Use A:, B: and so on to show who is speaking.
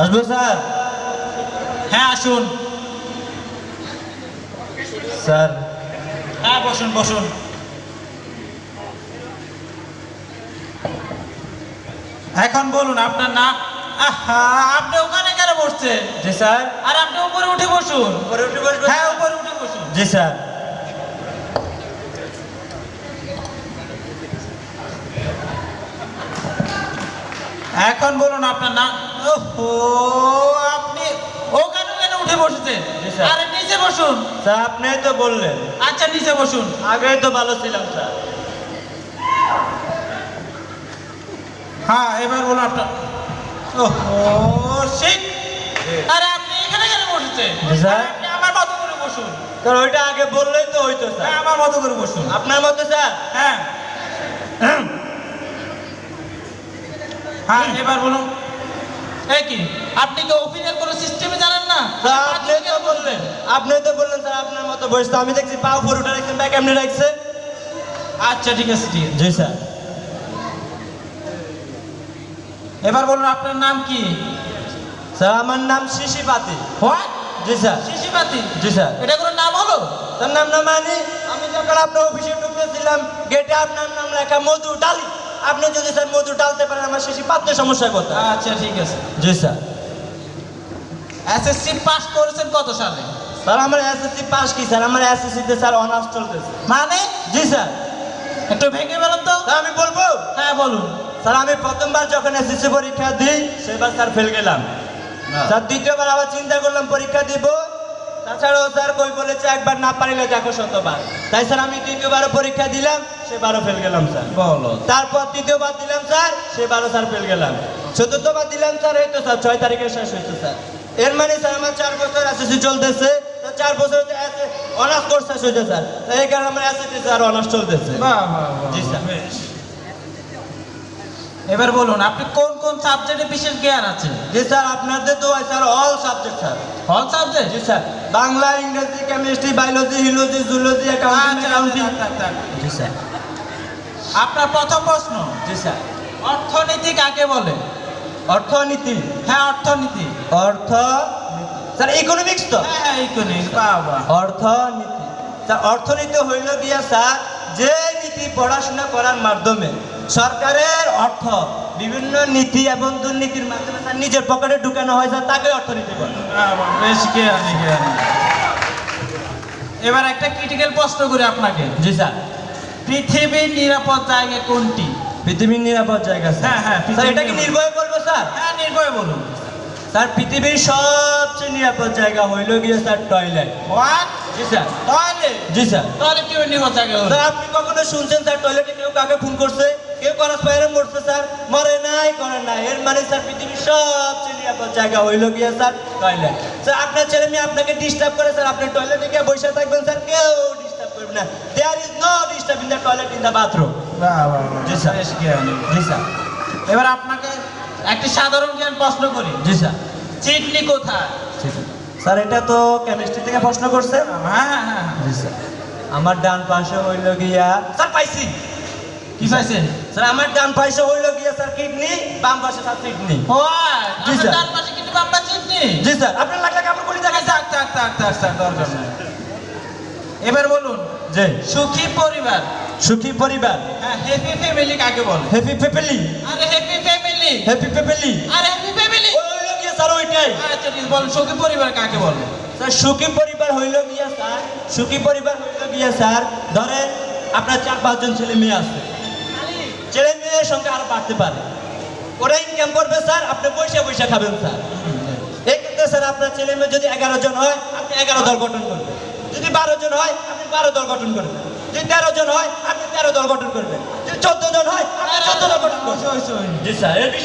A: আসব স্যার?
B: হ্যাঁ আসুন।
A: স্যার।
B: হ্যাঁ বসুন বসুন। এখন বলুন আপনার না আহা আপনি ওখানে কেন বসছেন?
A: জি স্যার।
B: আর আপনি উপরে উঠে বসুন।
A: উপরে উঠে বসবো
B: হ্যাঁ উপরে উঠে বসুন।
A: জি স্যার।
B: এখন বলুন আপনার নাম ওহো আপনি ওখানে কেন উঠে বসেছেন?
A: স্যার।
B: আরে নিচে বসুন।
A: স্যার আপনিই তো বললেন।
B: আচ্ছা নিচে বসুন।
A: আগেই তো ভালো ছিলাম স্যার।
B: হ্যাঁ এবার বলুন আপনার ওহো ঠিক আরে আপনি এখানে কেন বসেছেন?
A: জি, স্যার।
B: আরে আপনি আমার মতো করে বসুন।
A: স্যার ওইটা আগে বললেই তো হইতো স্যার।
B: হ্যাঁ আমার মতো করে বসুন।
A: আপনার মতো স্যার?
B: হ্যাঁ। হ্যাঁ। এবার বলুন। কি? আপনি কি অফিসের কোনো সিস্টেমে জানেন না?
A: আপনি তো বললেন আপনি তো বললেন স্যার আপনার মতো বসতে আমি দেখছি পা উপর উঠে রাখছেন এমনি রাখছে?
B: আচ্ছা ঠিক আছে ঠিক
A: জি স্যার।
B: এবার বলুন আপনার নাম কি?
A: স্যার আমার নাম শিশি পাতি।
B: হোয়াট
A: জি স্যার।
B: শিশিপাতি
A: জি স্যার।
B: এটা কোনো নাম হলো?
A: তার নাম না মানি আমি যখন আপনার অফিসে ঢুকতেছিলাম গেটে আপনার নাম লেখা মধু ডালি আপনি যদি স্যার মধু ডালতে পারেন আমার শিশি পাততে সমস্যা কোথায়
B: আচ্ছা ঠিক আছে।
A: জি স্যার।
B: এসএসসি পাস করেছেন কত সালে?
A: স্যার আমার এসএসসি পাস কি স্যার? আমার এসএসসি তে স্যার অনার্স চলতেছে।
B: মানে?
A: জি স্যার।
B: একটু ভেঙে বলুন তো।
A: আমি বলব?
B: হ্যাঁ বলুন।
A: স্যার আমি প্রথমবার যখন এসএসসি পরীক্ষা দিই সেবার স্যার ফেল গেলাম। স্যার দ্বিতীয়বার আবার চিন্তা করলাম পরীক্ষা দিব। তাছাড়াও স্যার কই বলেছে একবার না পারিলে দেখো শতবার। তাই স্যার আমি দ্বিতীয়বারও পরীক্ষা দিলাম। সেবারও ফেল গেলাম স্যার।
B: বলো।
A: তারপর তৃতীয়বার দিলাম স্যার সেবারও স্যার ফেল গেলাম। চতুর্থবার দিলাম স্যার এই তো স্যার ছয় তারিখে শেষ হয়েছে স্যার। এর মানে স্যার আমার চার বছর এসএসসি চলতেছে। চার বছর অনার্স কোর্স শেষ হয়েছে স্যার। এই কারণে আমার এসএসসি স্যার অনার্স চলতেছে। জি, স্যার।
B: বেশ। এবার বলুন আপনি কোন কোন সাবজেক্টে বিশেষ জ্ঞান আছে?
A: জি স্যার আপনাদের তো sir all subject sir.
B: All subject
A: জি স্যার। বাংলা ইংরেজি কেমিস্ট্রি বায়োলজি হিলোজি জুলজি অ্যাকাউন্টিং জি স্যার।
B: আপনার প্রথম প্রশ্ন
A: জি স্যার।
B: অর্থনীতি কাকে বলে?
A: অর্থনীতি?
B: হ্যাঁ অর্থনীতি।
A: অর্থ স্যার ইকোনমিক্স তো?
B: হ্যাঁ হ্যাঁ ইকোনমিক্স বাহ
A: অর্থনীতি। স্যার অর্থনীতি হইল গিয়া স্যার যে নীতি পড়াশোনা করার মাধ্যমে সরকারের অর্থ বিভিন্ন নীতি এবং দুর্নীতির মাধ্যমে স্যার নিজের পকেটে ঢুকানো হয় স্যার তাকে অর্থনীতি বলে।
B: বেশ এবার একটা ক্রিটিক্যাল প্রশ্ন করি আপনাকে।
A: জি স্যার।
B: পৃথিবীর নিরাপদ জায়গা কোনটি?
A: পৃথিবীর নিরাপদ জায়গা
B: হ্যাঁ, হ্যাঁ,
A: স্যার এটা কি নির্ভয় বলব স্যার
B: হ্যাঁ নির্ভয় বলুন।
A: স্যার পৃথিবীর সবচেয়ে নিরাপদ জায়গা হইল গিয়ে স্যার টয়লেট
B: হোয়াট
A: জি স্যার
B: তাহলে
A: জি স্যার
B: তাহলে কি নিরাপদ জায়গা হলো?
A: স্যার আপনি কখনো শুনছেন স্যার টয়লেটে কেউ কাকে খুন করছে? কেউ করাস বাইরে মরছে স্যার মরে নাই করে নাই। এর মানে স্যার পৃথিবীর সবচেয়ে নিরাপদ জায়গা হইল গিয়ে স্যার টয়লেট স্যার আপনার ছেলে মেয়ে আপনাকে ডিস্টার্ব করে স্যার আপনি টয়লেটে গিয়ে বসে থাকবেন স্যার কেউ ডিস্টার্ব করবে না there is no disturb in the bathroom G, sir. জি স্যার
B: এবার আপনাকে একটি সাধারণ জ্ঞান প্রশ্ন করি।
A: জি স্যার
B: চিটনি কোথায়?
A: স্যার এটা তো কেমিস্ট্রি থেকে প্রশ্ন করছে।
B: হ্যাঁ হ্যাঁ হ্যাঁ
A: জি স্যার আমার ডান পাশে হইল গিয়া স্যার পাইছি।
B: কি পাইছেন?
A: স্যার আমার ডান পাশে হইল গিয়া স্যার কিডনি। বাম পাশে স্যার কিডনি।
B: হোয়াট
A: জি, স্যার।
B: ডান পাশে
A: জি স্যার আপনার লাগলে কাপড় বলি
B: থাক থাক থাক থাক থাক থাক দরকার এবার বলুন
A: জি।
B: সুখী পরিবার
A: সুখী পরিবার।
B: হ্যাঁ হ্যাপি ফ্যামিলি কাকে বলে?
A: হ্যাপি ফ্যামিলি
B: আরে হ্যাপি ফ্যামিলি
A: হ্যাপি ফ্যামিলি
B: আরে হ্যাপি ফ্যামিলি
A: হইল গিয়া স্যার ওইটাই।
B: আচ্ছা ঠিক বলুন সুখী পরিবার কাকে বলে?
A: স্যার সুখী পরিবার হইল গিয়া স্যার সুখী পরিবার হইল গিয়া স্যার ধরেন আপনার চার পাঁচজন ছেলে মেয়ে আছে। ছেলে মেয়ের সংখ্যা আরও বাড়তে পারে। ওরা ইনকাম করবে স্যার আপনি পয়সা পয়সা খাবেন স্যার। এই ক্ষেত্রে স্যার আপনার ছেলে মেয়ে যদি এগারো জন হয় আপনি এগারো দল গঠন করবেন। যদি বারো জন হয় আপনি বারো দল গঠন করবেন। যদি তেরো জন হয়, আপনি তেরো দল গঠন করবেন। যদি চোদ্দ জন হয়, আপনি চোদ্দ দল গঠন করবেন। স্যার